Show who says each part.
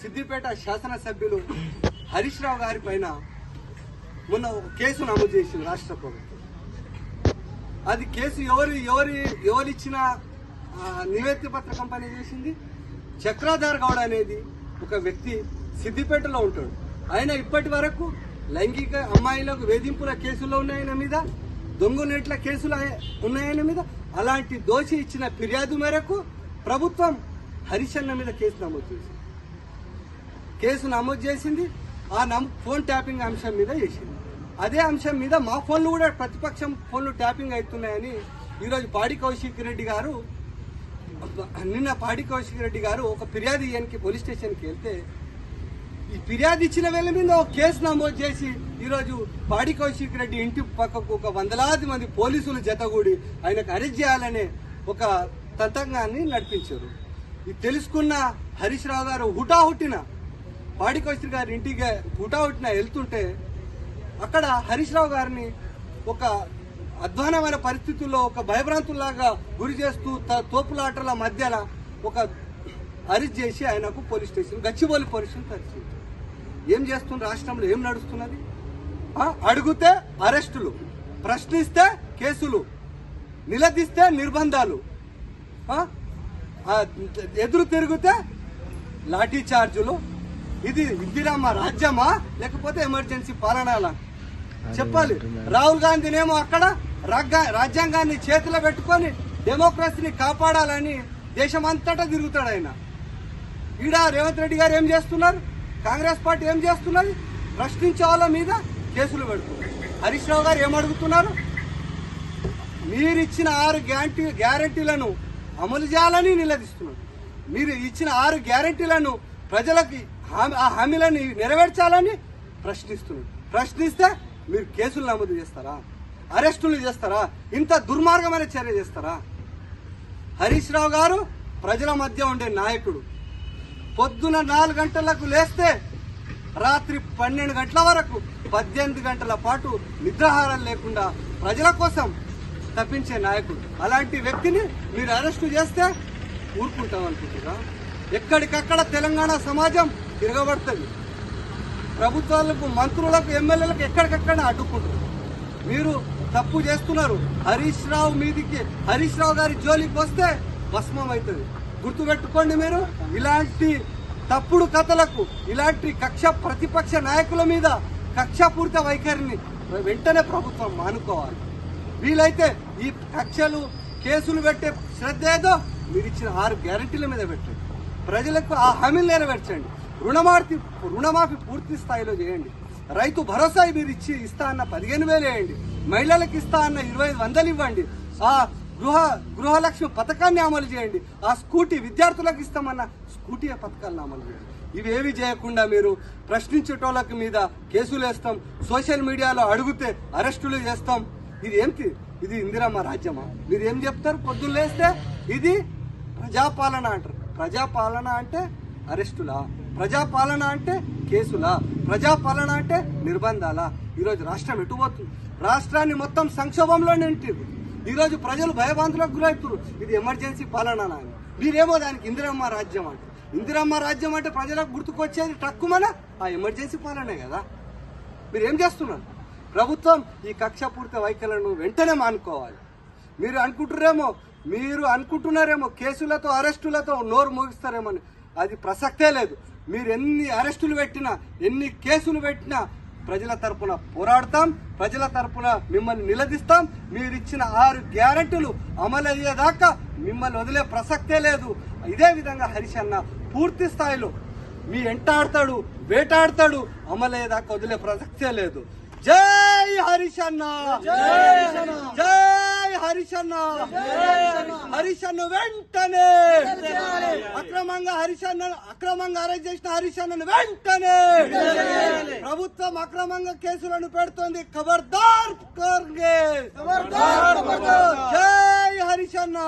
Speaker 1: సిద్దిపేట శాసనసభ్యులు హరీష్ రావు గారి పైన మొన్న ఒక కేసు నమోదు చేసింది రాష్ట్ర ప్రభుత్వం. అది కేసు ఎవరు ఎవరి ఎవరు ఇచ్చిన నివేదిక పత్ర కంపెనీ చేసింది? చక్రాధార్ గౌడ్ అనేది ఒక వ్యక్తి సిద్దిపేటలో ఉంటాడు. ఆయన ఇప్పటి వరకు లైంగిక అమ్మాయిలకు వేధింపుల కేసులు ఉన్నాయన మీద దొంగ నెట్ల కేసులు ఉన్నాయన మీద అలాంటి దోషి ఇచ్చిన ఫిర్యాదు మేరకు ప్రభుత్వం హరిశన్న మీద కేసు నమోదు చేసింది. కేసు నమోదు చేసింది. ఆ నమ్ ఫోన్ ట్యాపింగ్ అంశం మీద చేసింది. అదే అంశం మీద మా ఫోన్లు కూడా ప్రతిపక్షం ఫోన్లు ట్యాపింగ్ అవుతున్నాయని ఈరోజు పాడి కౌశిక్ రెడ్డి గారు నిన్న పాడి కౌశిక్ రెడ్డి గారు ఒక ఫిర్యాదు ఇయ్యడానికి పోలీస్ స్టేషన్కి వెళ్తే ఈ ఫిర్యాదు ఇచ్చిన వేళ మీద ఒక కేసు నమోదు చేసి ఈరోజు పాడి కౌశిక్ రెడ్డి ఇంటి పక్కకు ఒక వందలాది మంది పోలీసులు జతగూడి ఆయనకు అరెస్ట్ చేయాలనే ఒక తతంగాన్ని నడిపించారు. ఇది తెలుసుకున్న హరీష్ రావు గారు హుటాహుట్టిన పాడికోస్త్రి గారి ఇంటికి హుటాహుట్టిన వెళ్తుంటే అక్కడ హరీష్ రావు గారిని ఒక అధ్వానమైన పరిస్థితుల్లో ఒక భయభ్రాంతుల్లాగా గురి చేస్తూ త- తోపులాటల మధ్యన ఒక అరెస్ట్ చేసి ఆయనకు police station Gachibowli police station ఏం చేస్తుంది రాష్ట్రంలో? ఏం నడుస్తున్నది? అడిగితే అరెస్టులు ప్రశ్నిస్తే కేసులు నిలదీస్తే నిర్బంధాలు ఎదురు తిరిగితే లాఠీ చార్జులు ఇది ఇందిరమ్మ రాజ్యమా? లేకపోతే ఎమర్జెన్సీ పాలనాలా? చెప్పాలి. రాహుల్ గాంధీనేమో అక్కడ రాజ్యా- రాజ్యాంగాన్ని చేతిలో పెట్టుకొని డెమోక్రసీని కాపాడాలని దేశమంతటా తిరుగుతాడు ఆయన. ఈడ రేవంత్ రెడ్డి గారు ఏం చేస్తున్నారు? కాంగ్రెస్ పార్టీ ఏం చేస్తున్నది? ప్రశ్నించే వాళ్ళ మీద కేసులు పెడుతున్నారు. హరీష్ రావు గారు ఏం అడుగుతున్నారు మీరు ఇచ్చిన ఆరు గ్యారంటీ గ్యారంటీలను అమలు చేయాలని నిలదీస్తున్నారు. మీరు ఇచ్చిన ఆరు గ్యారంటీలను ప్రజలకి ఆ హామీలను నెరవేర్చాలని ప్రశ్నిస్తున్నాడు. ప్రశ్నిస్తే మీరు కేసులు నమోదు చేస్తారా? అరెస్టులు చేస్తారా? ఇంత దుర్మార్గమైన చర్య చేస్తారా? హరీష్ రావు గారు ప్రజల మధ్య ఉండే నాయకుడు. పొద్దున నాలుగు గంటలకు లేస్తే రాత్రి పన్నెండు గంటల వరకు పద్దెనిమిది గంటల పాటు నిద్రాహారం లేకుండా ప్రజల కోసం తప్పించే నాయకుడు. అలాంటి వ్యక్తిని మీరు అరెస్టు చేస్తే ఊరుకుంటాం అనుకుంటున్నా ఎక్కడికక్కడ తెలంగాణ సమాజం తిరగబడుతుంది. ప్రభుత్వాలకు మంత్రులకు ఎమ్మెల్యేలకు ఎక్కడికక్కడ అడ్డుకుంటారు మీరు తప్పు చేస్తున్నారు. హరీష్ రావు మీదికి హరీష్ రావు గారి జోలికి వస్తే భస్మం అవుతుంది. గుర్తుపెట్టుకోండి మీరు ఇలాంటి తప్పుడు కథలకు ఇలాంటి కక్ష ప్రతిపక్ష నాయకుల మీద కక్షపూరిత వైఖరిని వెంటనే ప్రభుత్వం మానుకోవాలి. వీలైతే ఈ కక్షలు కేసులు పెట్టే శ్రద్ధ ఏదో మీరు ఇచ్చిన ఆరు గ్యారంటీల మీద పెట్టండి. ప్రజలకు ఆ హామీలు నెరవేర్చండి. రుణమాఫీ రుణమాఫీ పూర్తి స్థాయిలో చేయండి. రైతు భరోసా మీరు ఇచ్చి ఇస్తా అన్న పదిహేను వేలు వేయండి. మహిళలకు ఇస్తా అన్న ఇరవై ఐదు వందలు ఇవ్వండి. ఆ గృహ గృహలక్ష్మి పథకాన్ని అమలు చేయండి. ఆ స్కూటీ విద్యార్థులకు ఇస్తామన్న స్కూటీ పథకాలను అమలు చేయండి. ఇవేవి చేయకుండా మీరు ప్రశ్నించేటోళ్ళకి మీద కేసులు వేస్తాం సోషల్ మీడియాలో అడిగితే అరెస్టులు చేస్తాం. ఇది ఏంటి? ఇది ఇందిరమ్మ రాజ్యమా? మీరు ఏం చెప్తారు? పొద్దున్న లేస్తే ఇది ప్రజాపాలన అంటారు. ప్రజాపాలన అంటే అరెస్టులా? ప్రజాపాలన అంటే కేసులా? ప్రజాపాలన అంటే నిర్బంధాలా? ఈరోజు రాష్ట్రం ఎటుపోతుంది రాష్ట్రాన్ని మొత్తం సంక్షోభంలో నింటింది ఈరోజు ప్రజలు భయభ్రాంతులకు గురవుతున్నారు ఇది ఎమర్జెన్సీ పాలన అని మీరేమో దానికి ఇందిరమ్మ రాజ్యం అంటే. ఇందిరమ్మ రాజ్యం అంటే ప్రజలకు గుర్తుకొచ్చేది తక్కువన ఆ ఎమర్జెన్సీ పాలనే కదా. మీరు ఏం చేస్తున్నారు? ప్రభుత్వం ఈ కక్షపూరిత వైఖరులను వెంటనే మానుకోవాలి. మీరు అనుకుంటున్నారేమో మీరు అనుకుంటున్నారేమో కేసులతో అరెస్టులతో నోరు మోగిస్తారేమని అది ప్రసక్తే లేదు. మీరు ఎన్ని అరెస్టులు పెట్టినా ఎన్ని కేసులు పెట్టినా ప్రజల తరపున పోరాడతాం ప్రజల తరపున మిమ్మల్ని నిలదీస్తాం. మీరు ఇచ్చిన ఆరు గ్యారెంటీలు అమలు అయ్యేదాకా మిమ్మల్ని వదిలే ప్రసక్తే లేదు. ఇదే విధంగా హరీష్ అన్న పూర్తి స్థాయిలో మీ ఎంటాడతాడు వేటాడతాడు అమలయ్యేదాకా వదిలే ప్రసక్తే లేదు. జై హరిశన్న జై హరిశన్న హరిశన్న వెంటనే! అక్రమంగా హరిశన్న అక్రమంగా అరెస్ట్ చేసిన హరిశన్నను వెంటనే! ప్రభుత్వం అక్రమంగా కేసులను పెడుతోంది. ఖబర్దార్ జై హరిశన్న